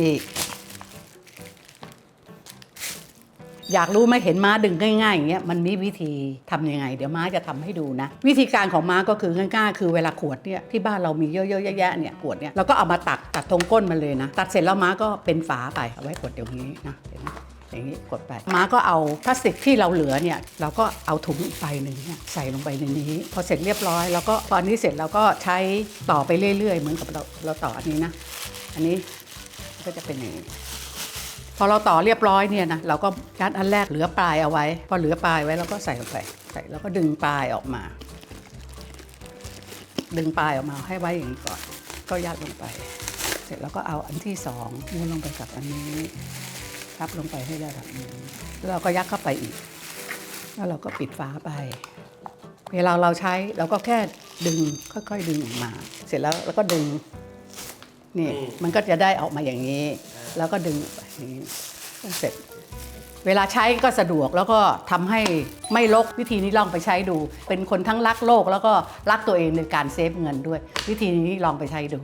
นี่ อยากรู้ไหมเห็นม้าดึงง่ายๆอย่างเงี้ยมันมีวิธีทำยังไง เดี๋ยวม้าจะทำให้ดูนะ วิธีการของม้าก็คือง่ายๆคือเวลาขวดเนี่ยที่บ้านเรามีเยอะๆแยะๆเนี่ยขวดเนี่ยเราก็เอามาตัดตัดตรงก้นมันเลยนะ ตัดเสร็จแล้วม้าก็เป็นฝาไปเอาไว้กดอย่างนี้นะเห็นไหมอย่างนี้กดไปม้าก็เอาพลาสติกที่เราเหลือเนี่ยเราก็เอาถุงอีกใบหนึ่งเนี่ยใส่ลงไปในนี้ พอเสร็จเรียบร้อยแล้วก็พออันนี้เสร็จเราก็ใช้ต่อไปเรื่อยๆ เหมือนกับเราเราต่ออันนี้นะ อันนี้ ก็จะเป็นอย่างนี้พอเราต่อเรียบร้อยเนี่ยนะเราก็ยัดอันแรกเหลือปลายเอาไว้ พอเหลือปลายไว้เราก็ใส่ลงไปใส่แล้วก็ดึงปลายออกมา ดึงปลายออกมาให้ไว้อย่างนี้ก่อน ก็ยัดลงไป เสร็จแล้วก็เอาอันที่สองม้วนลงไปกับอันนี้ทับลงไปให้ได้แบบนี้แล้วเราก็ยัดเข้าไปอีก แล้วเราก็ปิดฝาไป เวลาเราใช้เราก็แค่ดึงค่อยๆดึงออกมา เสร็จแล้วเราก็ดึง นี่ มันก็จะได้ออกมาอย่างนี้ แล้วก็ดึงออกไปอย่างนี้เสร็จ เวลาใช้ก็สะดวกแล้วก็ทำให้ไม่ลกวิธีนี้ลองไปใช้ดู เป็นคนทั้งรักโลกแล้วก็รักตัวเองในการเซฟเงินด้วย วิธีนี้ลองไปใช้ดู